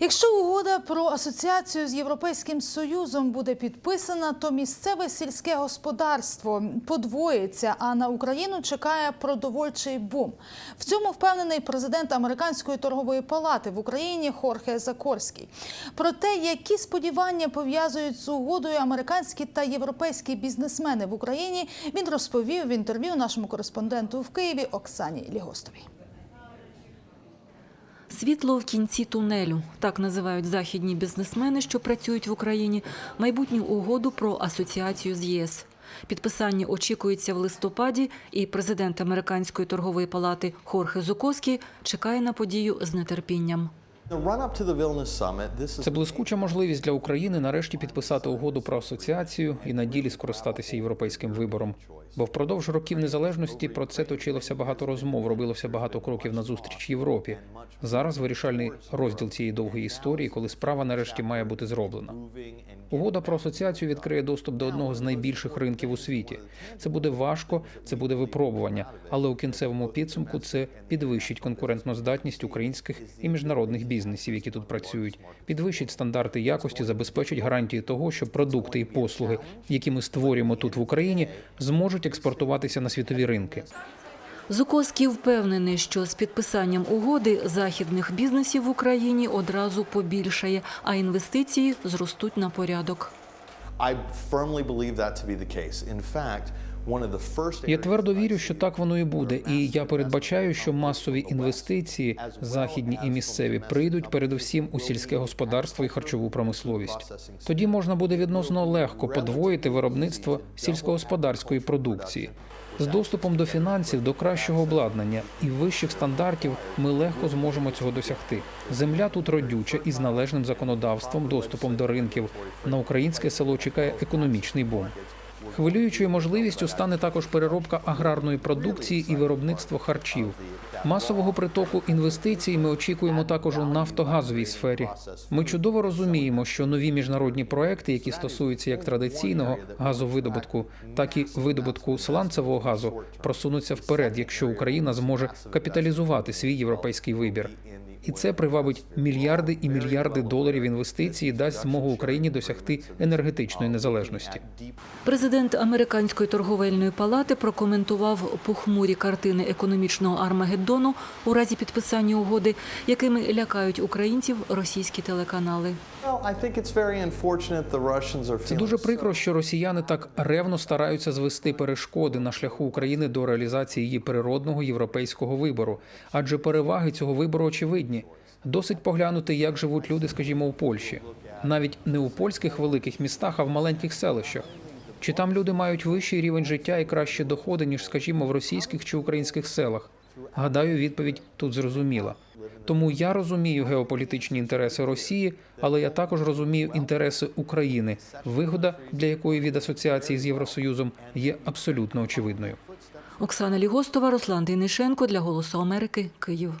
Якщо угода про асоціацію з Європейським Союзом буде підписана, то місцеве сільське господарство подвоїться, а на Україну чекає продовольчий бум. В цьому впевнений президент Американської торгової палати в Україні Хорхе Закорський. Про те, які сподівання пов'язують з угодою американські та європейські бізнесмени в Україні, він розповів в інтерв'ю нашому кореспонденту в Києві Оксані Лігостовій. Світло в кінці тунелю так називають західні бізнесмени, що працюють в Україні, майбутню угоду про асоціацію з ЄС. Підписання очікується в листопаді, і президент Американської торгової палати Хорхе Зуковський чекає на подію з нетерпінням. Це блискуча можливість для України нарешті підписати угоду про асоціацію і на ділі скористатися європейським вибором. Бо впродовж років незалежності про це точилося багато розмов, робилося багато кроків назустріч Європі. Зараз вирішальний розділ цієї довгої історії, коли справа нарешті має бути зроблена. Угода про асоціацію відкриє доступ до одного з найбільших ринків у світі. Це буде важко, це буде випробування, але у кінцевому підсумку це підвищить конкурентну здатність українських і міжнародних бізнесів, які тут працюють, підвищить стандарти якості, забезпечить гарантії того, що продукти і послуги, які ми створюємо тут в Україні, зможуть експортуватися на світові ринки. Зуковський впевнений, що з підписанням угоди західних бізнесів в Україні одразу побільшає, а інвестиції зростуть на порядок. I firmly believe that to be the case. In fact, Я твердо вірю, що так воно і буде, і я передбачаю, що масові інвестиції, західні і місцеві, прийдуть передусім у сільське господарство і харчову промисловість. Тоді можна буде відносно легко подвоїти виробництво сільськогосподарської продукції. З доступом до фінансів, до кращого обладнання і вищих стандартів ми легко зможемо цього досягти. Земля тут родюча і з належним законодавством, доступом до ринків. На українське село чекає економічний бум. Хвилюючою можливістю стане також переробка аграрної продукції і виробництво харчів. Масового притоку інвестицій ми очікуємо також у нафтогазовій сфері. Ми чудово розуміємо, що нові міжнародні проекти, які стосуються як традиційного газовидобутку, так і видобутку сланцевого газу, просунуться вперед, якщо Україна зможе капіталізувати свій європейський вибір. І це привабить мільярди і мільярди доларів інвестицій, і дасть змогу Україні досягти енергетичної незалежності. Президент Американської торговельної палати прокоментував похмурі картини економічного Армагеддону у разі підписання угоди, якими лякають українців російські телеканали. Це дуже прикро, що росіяни так ревно стараються звести перешкоди на шляху України до реалізації її природного європейського вибору, адже переваги цього вибору очевидні. Досить поглянути, як живуть люди, скажімо, у Польщі, навіть не у польських великих містах, а в маленьких селищах. Чи там люди мають вищий рівень життя і кращі доходи, ніж, скажімо, в російських чи українських селах? Гадаю, відповідь тут зрозуміла. Тому я розумію геополітичні інтереси Росії, але я також розумію інтереси України, вигода для якої від асоціації з Євросоюзом є абсолютно очевидною. Оксана Лігостова, Руслан Дейнишенко для Голосу Америки, Київ.